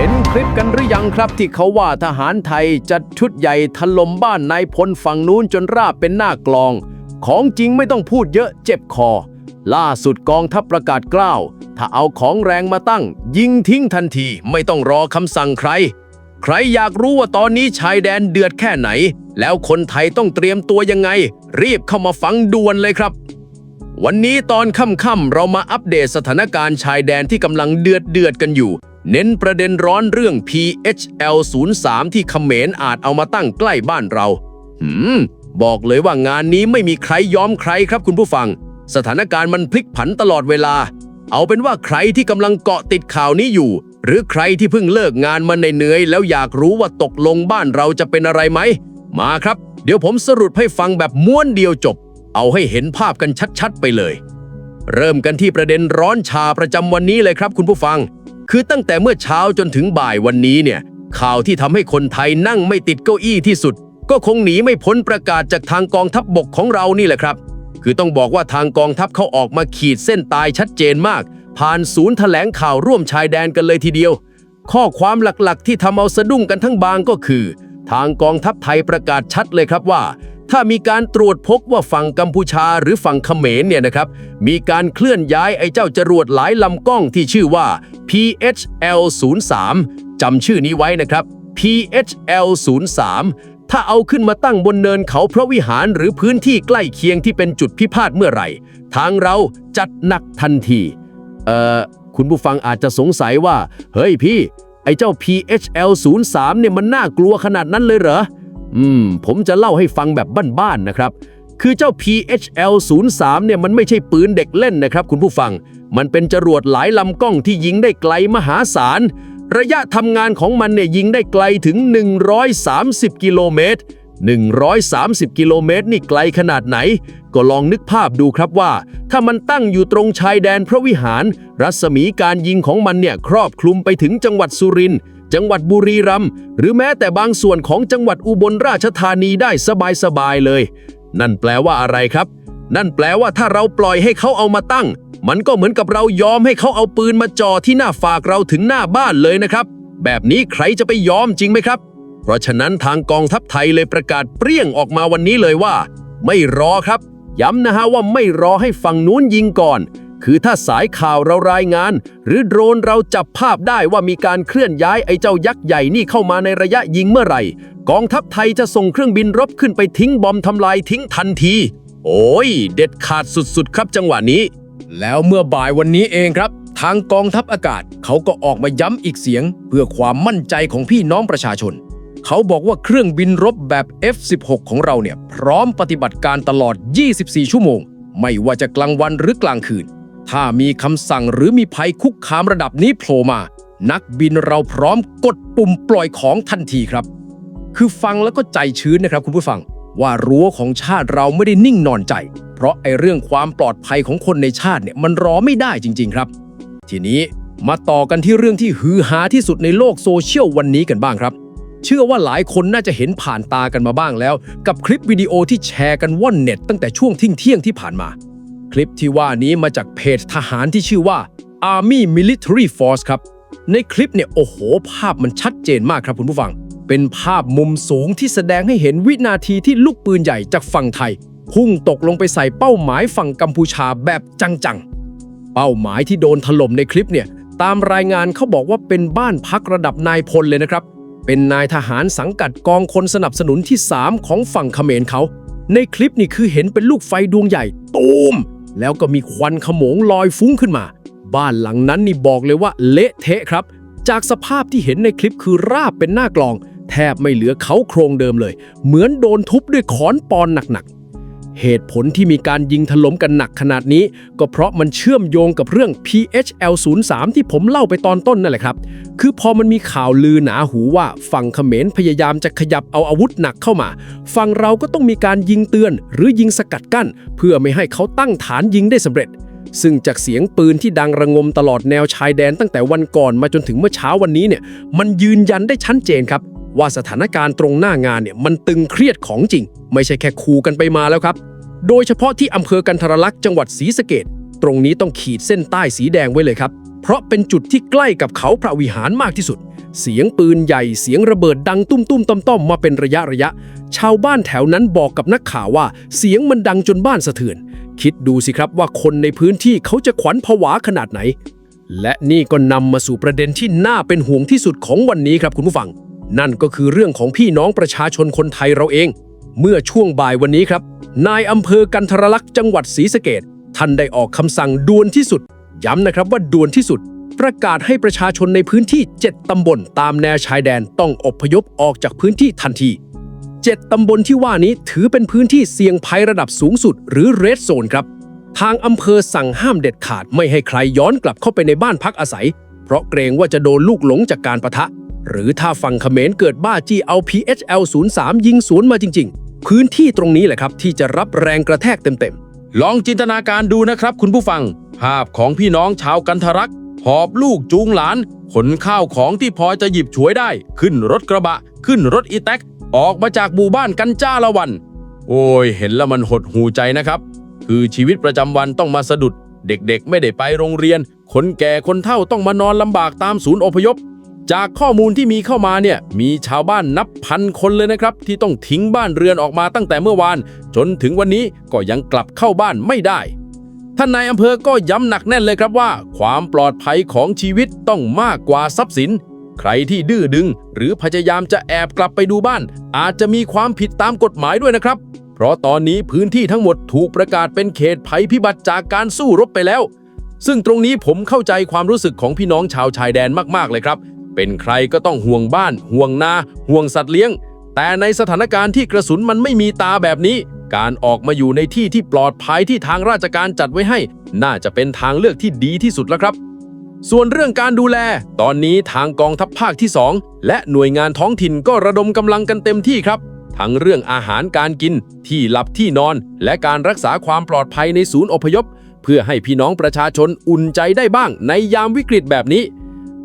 เห็นคลิปกันหรือยังครับที่เขาว่าทหารไทยจัดชุดใหญ่ถล่มบ้านนายพลฝั่งนู้นจนราบเป็นหน้ากลอง ของจริงไม่ต้องพูดเยอะเจ็บคอ ล่าสุดกองทัพประกาศกล้าว ถ้าเอาของแรงมาตั้ง ยิงทิ้งทันทีไม่ต้องรอคำสั่งใคร ใครอยากรู้ว่าตอนนี้ชายแดนเดือดแค่ไหน แล้วคนไทยต้องเตรียมตัวยังไง รีบเข้ามาฟังด่วนเลยครับวันนี้ตอนค่ำๆเรามาอัปเดตสถานการณ์ชายแดนที่กำลังเดือดเดือดกันอยู่ เน้นประเด็นร้อนเรื่อง PHL 03ที่เขมรอาจเอามาตั้งใกล้บ้านเรา หืม บอกเลยว่างานนี้ไม่มีใครยอมใครครับคุณผู้ฟัง สถานการณ์มันพลิกผันตลอดเวลา เอาเป็นว่าใครที่กำลังเกาะติดข่าวนี้อยู่ หรือใครที่เพิ่งเลิกงานมาในเหนื่อยแล้วอยากรู้ว่าตกลงบ้านเราจะเป็นอะไรไหม มาครับ เดี๋ยวผมสรุปให้ฟังแบบม้วนเดียวจบ เอาให้เห็นภาพกันชัดๆ ไปเลย เริ่มกันที่ประเด็นร้อนชาประจำวันนี้เลยครับคุณผู้ฟัง คือตั้งแต่เมื่อเช้าจนถึงบ่ายวันนี้เนี่ย ข่าวที่ทำให้คนไทยนั่งไม่ติดเก้าอี้ที่สุด ก็คงหนีไม่พ้นประกาศจากทางกองทัพบบกของเรานี่แหละครับ คือต้องบอกว่าทางกองทัพเขาออกมาขีดเส้นตายชัดเจนมาก ผ่านศูนย์แถลงข่าวร่วมชายแดนกันเลยทีเดียว ข้อความหลักๆ ที่ทำเอาสะดุ้งกันทั้งบางก็คือ ทางกองทัพไทยประกาศชัดเลยครับว่า ถ้ามีการตรวจพบว่าฝั่งกัมพูชาหรือฝั่งเขมรเนี่ยนะครับ มีการเคลื่อนย้ายไอ้เจ้าจรวดหลายลำกล้องที่ชื่อว่า PHL 03 จำชื่อนี้ไว้นะครับ PHL 03 ถ้าเอาขึ้นมาตั้งบนเนินเขาพระวิหารหรือพื้นที่ใกล้เคียงที่เป็นจุดพิพาทเมื่อไหร่ ทางเราจัดหนักทันที เอ่อ คุณผู้ฟังอาจจะสงสัยว่า เฮ้ยพี่ ไอ้เจ้า PHL 03 เนี่ยมันน่ากลัวขนาดนั้นเลยเหรอ อืม ผมจะเล่าให้ฟังแบบบ้านๆนะครับ คือเจ้า PHL 03เนี่ยมันไม่ใช่ปืนเด็กเล่นนะครับ คุณผู้ฟัง มันเป็นจรวดหลายลำกล้องที่ยิงได้ไกลมหาศาล ระยะทำงานของมันเนี่ยยิงได้ไกลถึง 130 กิโลเมตร 130 กิโลเมตรนี่ไกลขนาดไหน ก็ลองนึกภาพดูครับว่า ถ้ามันตั้งอยู่ตรงชายแดนพระวิหาร รัศมีการยิงของมันเนี่ยครอบคลุมไปถึงจังหวัดสุรินทร์ จังหวัดบุรีรัมย์หรือแม้แต่บางส่วนของจังหวัดอุบลราชธานีได้สบายๆเลย นั่นแปลว่าอะไรครับ นั่นแปลว่าถ้าเราปล่อยให้เขาเอามาตั้ง มันก็เหมือนกับเรายอมให้เขาเอาปืนมาจ่อที่หน้าฝากเราถึงหน้าบ้านเลยนะครับ แบบนี้ใครจะไปยอมจริงไหมครับ เพราะฉะนั้นทางกองทัพไทยเลยประกาศเปรี้ยงออกมาวันนี้เลยว่า ไม่รอครับ ย้ำนะฮะว่าไม่รอให้ฝั่งนู้นยิงก่อน คือถ้าสายข่าวเรารายงาน หรือโดรนเราจับภาพได้ว่ามีการเคลื่อนย้ายไอ้เจ้ายักษ์ใหญ่นี่เข้ามาในระยะยิงเมื่อไหร่ กองทัพไทยจะส่งเครื่องบินรบขึ้นไปทิ้งบอมทำลายทิ้งทันที โอ้ย เด็ดขาดสุดๆ ครับจังหวะนี้ แล้วเมื่อบ่ายวันนี้เองครับ ทางกองทัพอากาศเขาก็ออกมาย้ำอีกเสียง เพื่อความมั่นใจของพี่น้องประชาชน เขาบอกว่าเครื่องบินรบแบบ F16 ของเราเนี่ยพร้อมปฏิบัติการตลอด 24 ชั่วโมง ไม่ว่าจะกลางวันหรือกลางคืน ถ้ามีคำสั่งหรือมีภัยคุกคามระดับนี้โผล่มา นักบินเราพร้อมกดปุ่มปล่อยของทันทีครับ คือฟังแล้วก็ใจชื้นนะครับคุณผู้ฟัง ว่ารั้วของชาติเราไม่ได้นิ่งนอนใจ เพราะไอ้เรื่องความปลอดภัยของคนในชาติเนี่ยมันรอไม่ได้จริง ๆ ครับ ทีนี้มาต่อกันที่เรื่องที่ฮือฮาที่สุดในโลกโซเชียลวันนี้กันบ้างครับ เชื่อว่าหลายคนน่าจะเห็นผ่านตากันมาบ้างแล้ว กับคลิปวิดีโอที่แชร์กันว่อนเน็ตตั้งแต่ช่วงทิ้งเที่ยงที่ผ่านมา คลิปที่ว่านี้มาจากเพจทหารที่ชื่อว่า Army Military Force ครับ ในคลิปเนี่ยโอ้โห ภาพมันชัดเจนมากครับคุณผู้ฟัง เป็นภาพมุมสูงที่แสดงให้เห็นวินาทีที่ลูกปืนใหญ่จากฝั่งไทย พุ่งตกลงไปใส่เป้าหมายฝั่งกัมพูชาแบบจังๆ เป้าหมายที่โดนถล่มในคลิปเนี่ยตามรายงานเขาบอกว่าเป็นบ้านพักระดับนายพลเลยนะครับ เป็นนายทหารสังกัดกองคนสนับสนุนที่ 3 ของฝั่งเขมรเขา ในคลิปนี่คือเห็นเป็นลูกไฟดวงใหญ่ ตูม แล้วก็มีควันขโมงลอยฟุ้งขึ้นมา บ้านหลังนั้นนี่บอกเลยว่าเละเทะครับ จากสภาพที่เห็นในคลิปคือราบเป็นหน้ากลอง แทบไม่เหลือเขาโครงเดิมเลย เหมือนโดนทุบด้วยขอนปอนหนักๆ เหตุผลที่มีการยิงถล่มกันหนักขนาดนี้ ก็เพราะมันเชื่อมโยงกับเรื่อง PHL 03 ที่ผมเล่าไปตอนต้นนั่นแหละครับ คือพอมันมีข่าวลือหนาหูว่าฝั่งเขมรพยายามจะขยับเอาอาวุธหนักเข้ามา ฝั่งเราก็ต้องมีการยิงเตือน หรือยิงสกัดกั้น เพื่อไม่ให้เขาตั้งฐานยิงได้สำเร็จซึ่งจากเสียงปืนที่ดังระงมตลอดแนวชายแดนตั้งแต่วันก่อนมาจนถึงเมื่อเช้าวันนี้เนี่ยมันยืนยันได้ชัดเจนครับ ว่าสถานการณ์ตรงหน้างานเนี่ยมันตึงเครียดของจริง ไม่ใช่แค่คูกันไปมาแล้วครับ โดยเฉพาะที่อำเภอกันทรลักษณ์จังหวัดศรีสะเกดตรงนี้ต้องขีดเส้นใต้สีแดงไว้เลยครับ เพราะเป็นจุดที่ใกล้กับเขาพระวิหารมากที่สุด เสียงปืนใหญ่เสียงระเบิดดังตุ้มตุ้มต้อมต้มๆมาเป็นระยะระยะ ชาวบ้านแถวนั้นบอกกับนักข่าวว่า เสียงมันดังจนบ้านสะเทือน คิดดูสิครับว่าคนในพื้นที่เขาจะขวัญผวาขนาดไหน และนี่ก็นำมาสู่ประเด็นที่น่าเป็นห่วงที่สุดของวันนี้ครับคุณผู้ฟัง นั่นก็คือเรื่องของพี่น้องประชาชนคนไทยเราเอง เมื่อช่วงบ่ายวันนี้ครับ นายอำเภอกันทรลักษณ์จังหวัดศรีสะเกดท่านได้ออกคำสั่งด่วนที่สุด ย้ำนะครับว่าด่วนที่สุด ประกาศให้ประชาชนในพื้นที่ 7 ตำบลตามแนวชายแดนต้องอบพยพออกจากพื้นที่ทันที 7 ตำบลที่ว่านี้ถือเป็นพื้นที่เสี่ยงภัยระดับสูงสุด หรือเรดโซนครับ ทางอำเภอสั่งห้ามเด็ดขาดไม่ให้ใครย้อนกลับเข้าไปในบ้านพักอาศัย เพราะเกรงว่าจะโดนลูกหลงจากการประทะ หรือถ้าฝั่งเขมรเกิดบ้าจี้เอา PHL 03ยิงสวนมาจริง พื้นที่ตรงนี้แหละครับที่จะรับแรงกระแทกเต็มๆ ลองจินตนาการดูนะครับคุณผู้ฟัง ภาพของพี่น้องชาวกันทรักษ์หอบลูกจูงหลาน ขนข้าวของที่พอจะหยิบฉวยได้ ขึ้นรถกระบะ ขึ้นรถอีแท็ก ออกมาจากหมู่บ้านกันจ้าละวัน โอ้ย เห็นแล้วมันหดหูใจนะครับ คือชีวิตประจำวันต้องมาสะดุด เด็กๆ ไม่ได้ไปโรงเรียน คนแก่คนเฒ่าต้องมานอนลำบากตามศูนย์อพยพ จากข้อมูลที่มีเข้ามาเนี่ยมีชาวบ้านนับพันคนเลยนะครับ ที่ต้องทิ้งบ้านเรือนออกมาตั้งแต่เมื่อวาน จนถึงวันนี้ก็ยังกลับเข้าบ้านไม่ได้ท่านนายอำเภอก็ย้ำหนักแน่นเลยครับว่า ความปลอดภัยของชีวิตต้องมากกว่าทรัพย์สิน ใครที่ดื้อดึง หรือพยายามจะแอบกลับไปดูบ้าน อาจจะมีความผิดตามกฎหมายด้วยนะครับ เพราะตอนนี้พื้นที่ทั้งหมดถูกประกาศเป็นเขตภัยพิบัติจากการสู้รบไปแล้ว ซึ่งตรงนี้ผมเข้าใจความรู้สึกของพี่น้องชาวชายแดนมากๆเลยครับ เป็นใครก็ต้องห่วงบ้าน ห่วงนา ห่วงสัตว์เลี้ยง แต่ในสถานการณ์ที่กระสุนมันไม่มีตาแบบนี้ การออกมาอยู่ในที่ที่ปลอดภัยที่ทางราชการจัดไว้ให้ น่าจะเป็นทางเลือกที่ดีที่สุดแล้วครับ ส่วนเรื่องการดูแล ตอนนี้ทางกองทัพภาคที่ 2 และหน่วยงานท้องถิ่นก็ระดมกำลังกันเต็มที่ครับ ทั้งเรื่องอาหารการกิน ที่หลับที่นอน และการรักษาความปลอดภัยในศูนย์อพยพ เพื่อให้พี่น้องประชาชนอุ่นใจได้บ้างในยามวิกฤตแบบนี้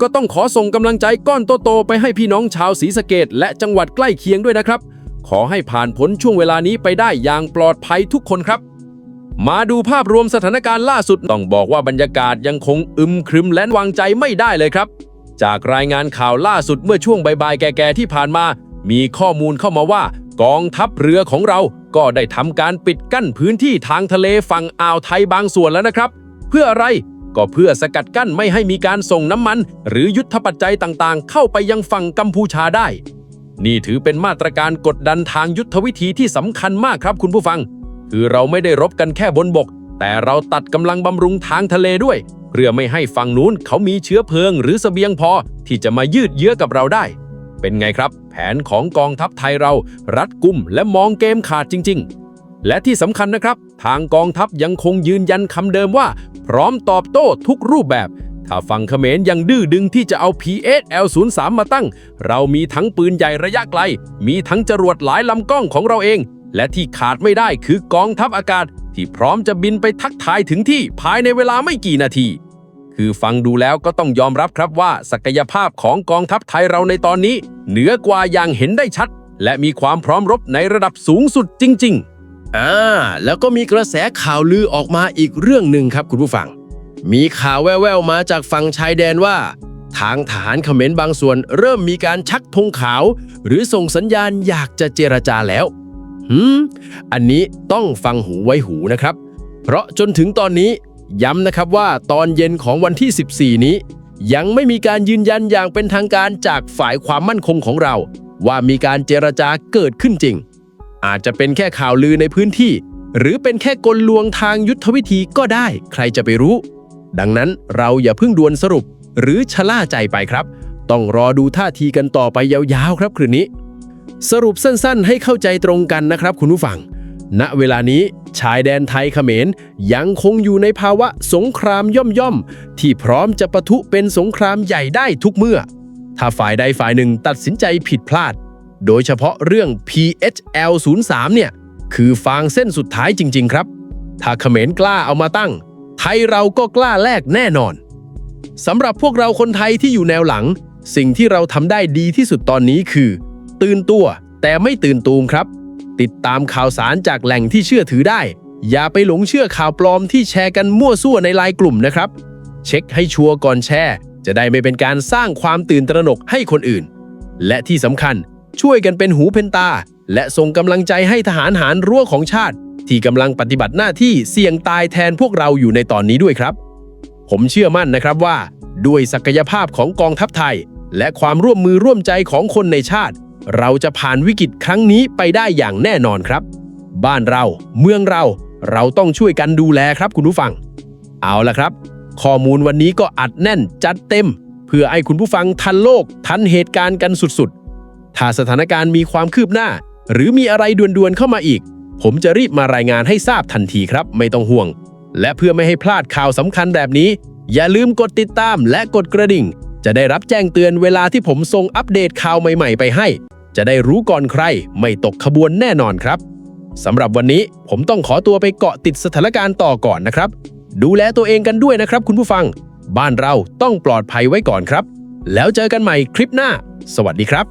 ก็ต้องขอส่งกำลังใจก้อนโตๆไปให้พี่น้องชาวศรีสะเกดและจังหวัดใกล้เคียงด้วยนะครับ ขอให้ผ่านพ้นช่วงเวลานี้ไปได้อย่างปลอดภัยทุกคนครับ มาดูภาพรวมสถานการณ์ล่าสุดต้องบอกว่าบรรยากาศยังคงอึมครึมและวางใจไม่ได้เลยครับ จากรายงานข่าวล่าสุดเมื่อช่วงบ่ายๆแก่ๆที่ผ่านมา มีข้อมูลเข้ามาว่ากองทัพเรือของเราก็ได้ทำการปิดกั้นพื้นที่ทางทะเลฝั่งอ่าวไทยบางส่วนแล้วนะครับ เพื่ออะไร ก็เพื่อสกัดกั้นไม่ให้มีการส่งน้ำมัน หรือยุทธปัจจัยต่างๆ เข้าไปยังฝั่งกัมพูชาได้ นี่ถือเป็นมาตรการกดดันทางยุทธวิธีที่สำคัญมากครับคุณผู้ฟัง คือเราไม่ได้รบกันแค่บนบก แต่เราตัดกำลังบำรุงทางทะเลด้วย เพื่อไม่ให้ฝั่งนู้นเขามีเชื้อเพลิง หรือเสบียงพอที่จะมายืดเยื้อกับเราได้ เป็นไงครับ แผนของกองทัพไทยเรารัดกุมและมองเกมขาดจริง ๆ และที่สำคัญนะครับ ทางกองทัพยังคงยืนยันคำเดิมว่า พร้อมตอบโต้ทุกรูปแบบ ถ้าฝั่งเขมรยังดื้อดึงที่จะเอา PSL03 มาตั้ง เรามีทั้งปืนใหญ่ระยะไกล มีทั้งจรวดหลายลำกล้องของเราเอง และที่ขาดไม่ได้คือกองทัพอากาศ ที่พร้อมจะบินไปทักทายถึงที่ภายในเวลาไม่กี่นาที คือฟังดูแล้วก็ต้องยอมรับครับว่า ศักยภาพของกองทัพไทยเราในตอนนี้ เหนือกว่าอย่างเห็นได้ชัด และมีความพร้อมรบในระดับสูงสุดจริง ๆ อ่าแล้วก็มีกระแสข่าวลือออกมาอีกเรื่องหนึ่งครับคุณผู้ฟัง มีข่าวแว่วๆมาจากฝั่งชายแดนว่า ทางทหารเขมรบางส่วน เริ่มมีการชักธงขาว หรือส่งสัญญาณอยากจะเจรจาแล้วหืมอันนี้ต้องฟังหูไว้หูนะครับ เพราะจนถึงตอนนี้ย้ำนะครับว่าตอนเย็นของวันที่ 14 นี้ ยังไม่มีการยืนยันอย่างเป็นทางการจากฝ่ายความมั่นคงของเรา ว่ามีการเจรจาเกิดขึ้นจริง อาจจะเป็นแค่ข่าวลือในพื้นที่ หรือเป็นแค่กลลวงทางยุทธวิธีก็ได้ ใครจะไปรู้ ดังนั้นเราอย่าเพิ่งด่วนสรุป หรือชะล่าใจไปครับ ต้องรอดูท่าทีกันต่อไปยาวๆครับคืนนี้ สรุปสั้นๆ ให้เข้าใจตรงกันนะครับ คุณผู้ฟัง ณเวลานี้ชายแดนไทยเขมรยังคงอยู่ในภาวะสงครามย่อมๆที่พร้อมจะปะทุเป็นสงครามใหญ่ได้ทุกเมื่อ ถ้าฝ่ายใดฝ่ายหนึ่งตัดสินใจผิดพลาด โดยเฉพาะเรื่อง PHL 03เนี่ย คือฟางเส้นสุดท้ายจริง ๆ ครับ ถ้าเขมรกล้าเอามาตั้ง ไทยเราก็กล้าแลกแน่นอนสำหรับพวกเราคนไทยที่อยู่แนวหลัง สิ่งที่เราทำได้ดีที่สุดตอนนี้คือ ตื่นตัวแต่ไม่ตื่นตูมครับ ติดตามข่าวสารจากแหล่งที่เชื่อถือได้ อย่าไปหลงเชื่อข่าวปลอมที่แชร์กันมั่วซั่วในไลน์กลุ่มนะครับ เช็คให้ชัวร์ก่อนแชร์ จะได้ไม่เป็นการสร้างความตื่นตระหนกให้คนอื่น และที่สำคัญ ช่วยกันเป็นหูเป็นตา และส่งกำลังใจให้ทหารหารรั้วของชาติ ที่กำลังปฏิบัติหน้าที่เสี่ยงตายแทนพวกเราอยู่ในตอนนี้ด้วยครับ ผมเชื่อมั่นนะครับว่า ด้วยศักยภาพของกองทัพไทย และความร่วมมือร่วมใจของคนในชาติ เราจะผ่านวิกฤตครั้งนี้ไปได้อย่างแน่นอนครับ บ้านเราเมืองเราเราต้องช่วยกันดูแลครับคุณผู้ฟัง เอาละครับ ข้อมูลวันนี้ก็อัดแน่นจัดเต็ม เพื่อให้คุณผู้ฟังทันโลกทันเหตุการณ์กันสุด ถ้าสถานการณ์มีความคืบหน้า หรือมีอะไรด่วนๆเข้ามาอีก ผมจะรีบมารายงานให้ทราบทันทีครับ ไม่ต้องห่วง และเพื่อไม่ให้พลาดข่าวสำคัญแบบนี้ อย่าลืมกดติดตามและกดกระดิ่ง จะได้รับแจ้งเตือนเวลาที่ผมส่งอัปเดตข่าวใหม่ๆ ไปให้ จะได้รู้ก่อนใคร ไม่ตกขบวนแน่นอนครับสำหรับวันนี้ผมต้องขอตัวไปเกาะติดสถานการณ์ต่อก่อนนะครับ ดูแลตัวเองกันด้วยนะครับ คุณผู้ฟัง บ้านเราต้องปลอดภัยไว้ก่อนครับ แล้วเจอกันใหม่คลิปหน้า สวัสดีครับ